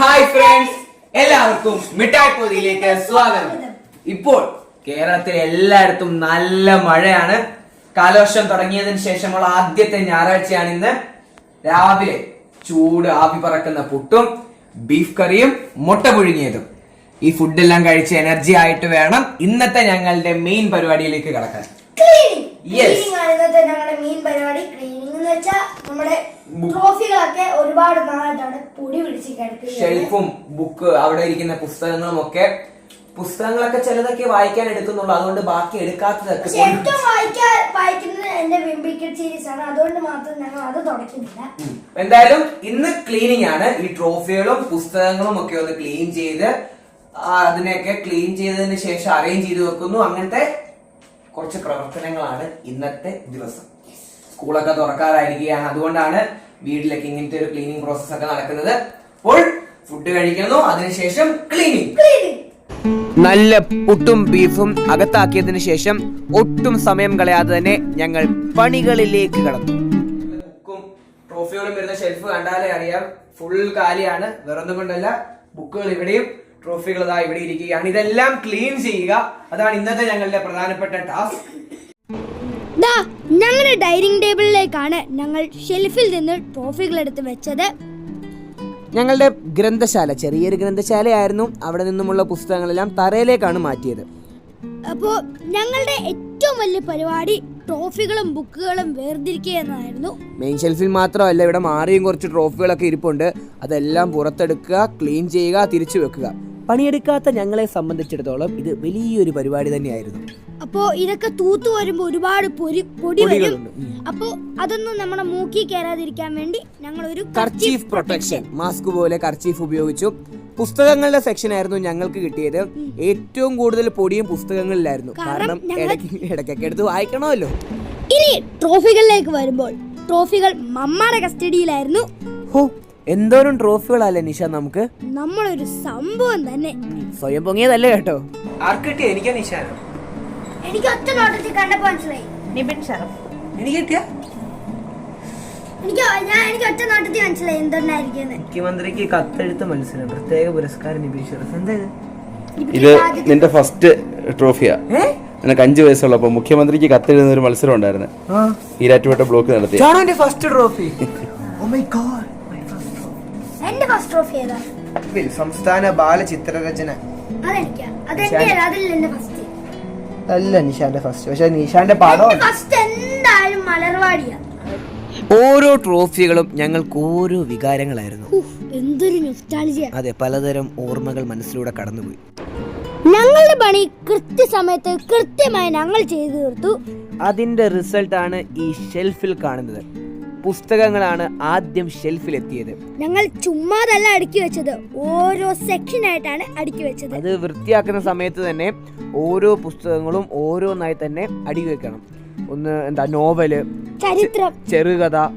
Hi friends എല്ലാവർക്കും മിഠായി പൊതിയിലേക്ക് സ്വാഗതം. ഇപ്പോൾ കേരളത്തിൽ എല്ലായിടത്തും നല്ല മഴയാണ്. കാലവർഷം തുടങ്ങിയതിന് ശേഷമുള്ള ആദ്യത്തെ ഞായറാഴ്ചയാണ് ഇന്ന്. രാവിലെ ചൂട് ആവി പറക്കുന്ന പുട്ടും ബീഫ് കറിയും മുട്ട പുഴുങ്ങിയതും. ഈ ഫുഡെല്ലാം കഴിച്ച് എനർജി ആയിട്ട് വേണം ഇന്നത്തെ ഞങ്ങളുടെ മെയിൻ പരിപാടിയിലേക്ക് കടക്കാൻ. ക്ലീനിങ് ആണ് ഇന്നത്തെ ഞങ്ങളുടെ മെയിൻ പരിപാടി. ക്ലീനിങ് എന്ന് വെച്ചാൽ നമ്മുടെ ട്രോഫികളൊക്കെ ഒരുപാട് നാളായിട്ടാണ് പൊടി പിടിച്ച് ഷെൽഫും ബുക്ക് അവിടെ ഇരിക്കുന്ന പുസ്തകങ്ങളും ഒക്കെ പുസ്തകങ്ങളൊക്കെ ചിലതൊക്കെ വായിക്കാൻ എടുക്കുന്നുള്ളൂ. അതുകൊണ്ട് ബാക്കി എടുക്കാത്തതൊക്കെ പക്ഷെ ഏറ്റവും വായിക്കാൻ വായിക്കുന്നത് എന്റെ വിംബിക്കറ്റ് സീരീസ് ആണ്. അതുകൊണ്ട് മാത്രം ഞങ്ങൾ അത് ഉം. എന്തായാലും ഇന്ന് ക്ലീനിങ് ആണ്. ഈ ട്രോഫികളും പുസ്തകങ്ങളും ഒക്കെ ഒന്ന് ക്ലീൻ ചെയ്ത് ആ, അതിനെയൊക്കെ ക്ലീൻ ചെയ്തതിന് ശേഷം അറേഞ്ച് ചെയ്ത് വെക്കുന്നു. അങ്ങനത്തെ കുറച്ച് പ്രവർത്തനങ്ങളാണ് ഇന്നത്തെ ദിവസം. സ്കൂളൊക്കെ തുറക്കാറായിരിക്കുകയാണ്. അതുകൊണ്ടാണ് വീട്ടിലൊക്കെ ഇങ്ങനത്തെ ഒരു ക്ലീനിങ് പ്രോസസ് ഒക്കെ നടക്കുന്നത്. അപ്പോൾ ഫുഡ് കഴിക്കുന്നു അതിനുശേഷം ക്ലീനിങ് നല്ല പുട്ടും ബീഫും അകത്താക്കിയതിന് ശേഷം ഒട്ടും സമയം കളയാതെ തന്നെ ഞങ്ങൾ പണികളിലേക്ക് കടന്നു. ബുക്കും ട്രോഫികളും വരുന്ന ഷെൽഫ് കണ്ടാലേ അറിയാം. ഫുൾ കാലിയാണ്. വേറൊന്നും കൊണ്ടല്ല. ബുക്കുകൾ ഇവിടെയും ട്രോഫികൾ ഇതാ ഇവിടെ ഇരിക്കുകയാണ്. ഇതെല്ലാം ക്ലീൻ ചെയ്യുക. അതാണ് ഇന്നത്തെ ഞങ്ങളുടെ പ്രധാനപ്പെട്ട ടാസ്ക്. ദാ ഞങ്ങളുടെ ഡൈനിങ് ടേബിളിലേക്കാണ് ഞങ്ങൾ ഷെൽഫിൽ നിന്ന് ട്രോഫികൾ എടുത്ത് വെച്ചത്. ഞങ്ങളുടെ ഗ്രന്ഥശാല ചെറിയൊരു ഗ്രന്ഥശാലയായിരുന്നു അവിടെ നിന്നുമുള്ള പുസ്തകങ്ങളെല്ലാം തറയിലേക്കാണ് മാറ്റിയത്. അപ്പോൾ ഞങ്ങളുടെ ഏറ്റവും വലിയ പരിപാടി ട്രോഫികളും ബുക്കുകളും വേർതിരിക്കുക എന്നതായിരുന്നു മെയിൻ ഷെൽഫിൽ മാത്രമല്ല ഇവിടെ മാറിയും കുറച്ച് ട്രോഫികളൊക്കെ ഇരിപ്പുണ്ട്. അതെല്ലാം പുറത്തെടുക്കുക ക്ലീൻ ചെയ്യുക തിരിച്ചു വെക്കുക. പണിയെടുക്കാത്ത ഞങ്ങളെ സംബന്ധിച്ചിടത്തോളം ഇത് വലിയൊരു പരിപാടി തന്നെയായിരുന്നു. അപ്പോ ഇതൊക്കെ തൂത്തു വരുമ്പോ ഒരുപാട് പൊരി പൊടി വരും. അപ്പോ അതൊന്നും നമ്മുടെ മൂക്കി കയറാതിരിക്കാൻ വേണ്ടി ഞങ്ങൾ ഒരു കർച്ചീഫ് പ്രൊട്ടക്ഷൻ മാസ്ക് പോലെ കർച്ചീഫ് ഉപയോഗിച്ചു. പുസ്തകങ്ങളുടെ സെക്ഷൻ ആയിരുന്നു ഞങ്ങൾക്ക് കിട്ടിയത്. ഏറ്റവും കൂടുതൽ പൊടിയും പുസ്തകങ്ങളിലായിരുന്നു. കാരണം ഇടയ്ക്ക് ഇടയ്ക്കൊക്കെ എടുത്ത് വായിക്കണമല്ലോ. ഇനി ട്രോഫികളിലേക്ക് വരുമ്പോൾ ട്രോഫികൾ മമ്മാടെ കസ്റ്റഡിയിലായിരുന്നു എന്തോരം ട്രോഫികളല്ലേ നിഷ നമുക്ക്? നമ്മളൊരു സംഭവം തന്നെ. സ്വയം പൊങ്ങിയതല്ലേ കേട്ടോ? എനിക്കാ നിഷാനോ എനിക്ക് ഒറ്റ നോട്ടത്തിൽ കണ്ടപ്പോ മനസ്സിലായി. നിബിൻ ഷറഫ് എനിക്ക് കിട്ടിയ? എനിക്ക് ഞാൻ എനിക്ക് ഒറ്റ നോട്ടത്തിൽ മനസ്സിലായി എന്തുണ്ടായിരിക്കും മുഖ്യമന്ത്രിക്ക് കത്തെഴുത്ത് മത്സരം പ്രത്യേക പുരസ്കാരം നിബീഷ് എന്താ? ഇത് ഇത് നിന്റെ ഫസ്റ്റ് ട്രോഫിയാ നിനക്ക് അഞ്ചു വയസ്സുള്ളപ്പോ മുഖ്യമന്ത്രിക്ക് കത്തെഴുതുന്ന ഒരു മത്സരം ഉണ്ടായിരുന്നു. ഈരാറ്റുപേട്ട ബ്ലോക്ക് നടത്തി first trophy oh my God എന്റെ ഫസ്റ്റ് ട്രോഫി ഏതാ? സംസ്ഥാന ബാലചിത്രരചന. അതെനിക്കാ. അതെന്റെ അതിൽ എന്റെ ഫസ്റ്റ് അല്ല നിഷാന്റെ ഫസ്റ്റ് പക്ഷെ നിഷാന്റെ പടം ഫസ്റ്റ് എന്തായാലും മലർവാടിയാ. ഓരോ ട്രോഫികളും ഞങ്ങൾക്ക് ഓരോ വികാരങ്ങളായിരുന്നു. ഉഫ്, എന്തൊരു നൊസ്റ്റാൾജിയ അതെ പലതരം ഓർമ്മകൾ മനസ്സിലൂടെ കടന്നുപോയി. ഞങ്ങളുടെ പണി കൃത്യസമയത്ത് കൃത്യമായി ഞങ്ങൾ ചെയ്തു തീർത്തു. അതിന്റെ റിസൾട്ട് ആണ് ഈ ഷെൽഫിൽ കാണുന്നത്. പുസ്തകങ്ങളാണ് ആദ്യം ഷെൽഫിലെത്തിയത്. ഞങ്ങൾ ചുമ്മാതല്ല അടുക്കി വെച്ചത്. ഓരോ സെക്ഷൻ ആയിട്ടാണ് അടുക്കി വെച്ചത്. അത് വൃത്തിയാക്കുന്ന സമയത്ത് തന്നെ ഓരോ പുസ്തകങ്ങളും ഓരോന്നായി തന്നെ അടുക്കി വെക്കണം. ഒന്ന് എന്താ നോവൽ ചരിത്രം. ചെറുകഥ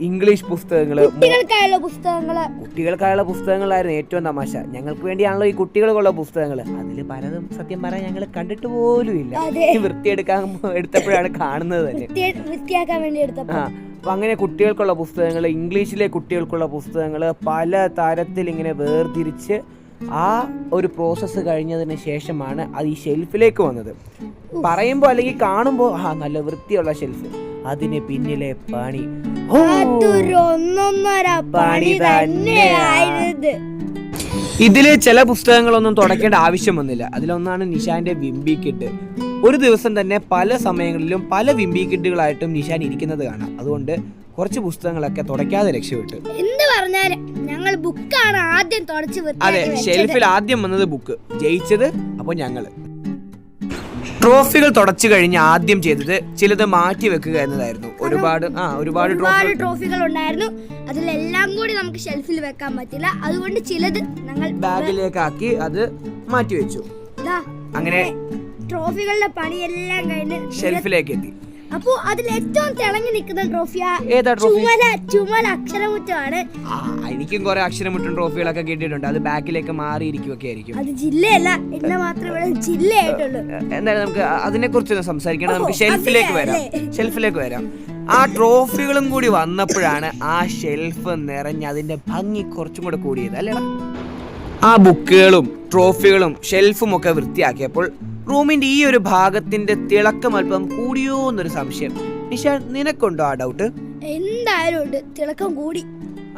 ഇംഗ്ലീഷ് പുസ്തകങ്ങൾ കുട്ടികൾക്കായുള്ള പുസ്തകങ്ങൾ. കുട്ടികൾക്കായുള്ള പുസ്തകങ്ങളായിരുന്നു ഏറ്റവും തമാശ. ഞങ്ങൾക്ക് വേണ്ടിയാണല്ലോ ഈ കുട്ടികൾക്കുള്ള പുസ്തകങ്ങൾ അതിൽ പലതും സത്യം പറയാൻ ഞങ്ങൾ കണ്ടിട്ട് പോലും ഇല്ല വൃത്തിയെടുക്കാൻ എടുത്തപ്പോഴാണ് കാണുന്നത് തന്നെ. വൃത്തി- വൃത്തിയാക്കാൻ വേണ്ടി എടുത്തപ്പോ. ആ അപ്പൊ അങ്ങനെ കുട്ടികൾക്കുള്ള പുസ്തകങ്ങൾ ഇംഗ്ലീഷിലെ കുട്ടികൾക്കുള്ള പുസ്തകങ്ങൾ പല തരത്തിൽ ഇങ്ങനെ വേർതിരിച്ച് ആ ഒരു പ്രോസസ്സ് കഴിഞ്ഞതിന് ശേഷമാണ് അത് ഈ ഷെൽഫിലേക്ക് വന്നത്. പറയുമ്പോൾ അല്ലെങ്കിൽ കാണുമ്പോൾ ആ നല്ല വൃത്തിയുള്ള ഷെൽഫ് അതിന് പിന്നിലെ പണി. പണി തന്നെയായിരുന്നു ഇതിലെ ചില പുസ്തകങ്ങളൊന്നും തുടയ്ക്കേണ്ട ആവശ്യം വന്നില്ല. അതിലൊന്നാണ് നിഷാന്റെ വിംബി കിഡ്. ഒരു ദിവസം തന്നെ പല സമയങ്ങളിലും പല വിംബി കിഡുകളായിട്ടും നിഷാൻ ഇരിക്കുന്നത് കാണാം. അതുകൊണ്ട് കുറച്ച് പുസ്തകങ്ങളൊക്കെ തുടയ്ക്കാതെ രക്ഷപ്പെട്ടു. എന്ത് പറഞ്ഞാലും ഞങ്ങൾ ബുക്കാണ് ആദ്യം തുടച്ചു അതെ ഷെൽഫിൽ ആദ്യം വന്നത് ബുക്ക് ജയിച്ചത് അപ്പോൾ ഞങ്ങൾ. ട്രോഫികൾ തുടച്ചു കഴിഞ്ഞ് ആദ്യം ചെയ്തത് ചിലത് മാറ്റി വെക്കുക എന്നതായിരുന്നു. ഒരുപാട് ആ ഒരുപാട് ട്രോഫികൾ. ഉണ്ടായിരുന്നു. അതിലെല്ലാം കൂടി നമുക്ക് ഷെൽഫിൽ വെക്കാൻ പറ്റില്ല. അതുകൊണ്ട് ചിലത് ഞങ്ങൾ ബാഗിലേക്കാക്കി അത് മാറ്റി വെച്ചു. അങ്ങനെ ട്രോഫികളുടെ പണിയെല്ലാം കഴിഞ്ഞ് ഷെൽഫിലേക്ക് എത്തി. അപ്പോ അതിൽ ഏറ്റവും തിളങ്ങി നിൽക്കുന്ന ട്രോഫിയാ? ഏതാ ട്രോഫി? ചുമല ചുമല അക്ഷരമുറ്റമാണ്. ആ എനിക്കും കുറെ അക്ഷരമുട്ടും ട്രോഫികളൊക്കെ കിട്ടിയിട്ടുണ്ട്. അത് ബാക്കിലേക്ക് മാറിയിരിക്കുകയൊക്കെ ആയിരിക്കും. അത് ജില്ലയല്ല എന്നെ മാത്രമേ ജില്ലയായിട്ടുള്ളൂ. എന്തായാലും നമുക്ക് അതിനെ കുറിച്ച് സംസാരിക്കണം. നമുക്ക് ഷെൽഫിലേക്ക് വരാം. ഷെൽഫിലേക്ക് വരാം. ആ ട്രോഫികളും കൂടി വന്നപ്പോഴാണ് ആ ഷെൽഫ് നിറഞ്ഞ് അതിന്റെ ഭംഗി കുറച്ചും കൂടെ കൂടിയത് അല്ലേടാ? ആ ബുക്കുകളും ട്രോഫികളും ഷെൽഫും ഒക്കെ വൃത്തിയാക്കിയപ്പോൾ റൂമിന്റെ ഈ ഒരു ഭാഗത്തിന്റെ തിളക്കം അല്പം കൂടിയോ എന്നൊരു സംശയം. നിഷാൻ നിനക്കുണ്ടോ ആ ഡൗട്ട് എന്തായാലും ഉണ്ട്. തിളക്കം കൂടി.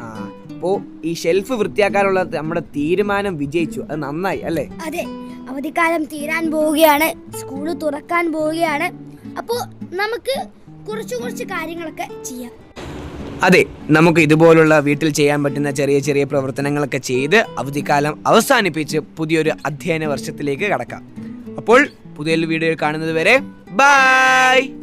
ആ അപ്പോ ഈ ഷെൽഫ് വൃത്തിയാക്കാനുള്ള നമ്മുടെ തീരുമാനം വിജയിച്ചു. അത് നന്നായി അല്ലേ? അതെ. അവധിക്കാലം തീരാൻ പോവുകയാണ്. സ്കൂൾ തുറക്കാൻ പോവുകയാണ്. അപ്പോൾ നമുക്ക് കുറച്ച് കുറച്ച് കാര്യങ്ങളൊക്കെ ചെയ്യാം. അതെ നമുക്ക് ഇതുപോലുള്ള വീട്ടിൽ ചെയ്യാൻ പറ്റുന്ന ചെറിയ ചെറിയ പ്രവർത്തനങ്ങളൊക്കെ ചെയ്ത് അവധിക്കാലം അവസാനിപ്പിച്ച് പുതിയൊരു അധ്യയന വർഷത്തിലേക്ക് കടക്കാം. അപ്പോൾ പുതിയ വീഡിയോയിൽ കാണുന്നത് വരെ ബൈ.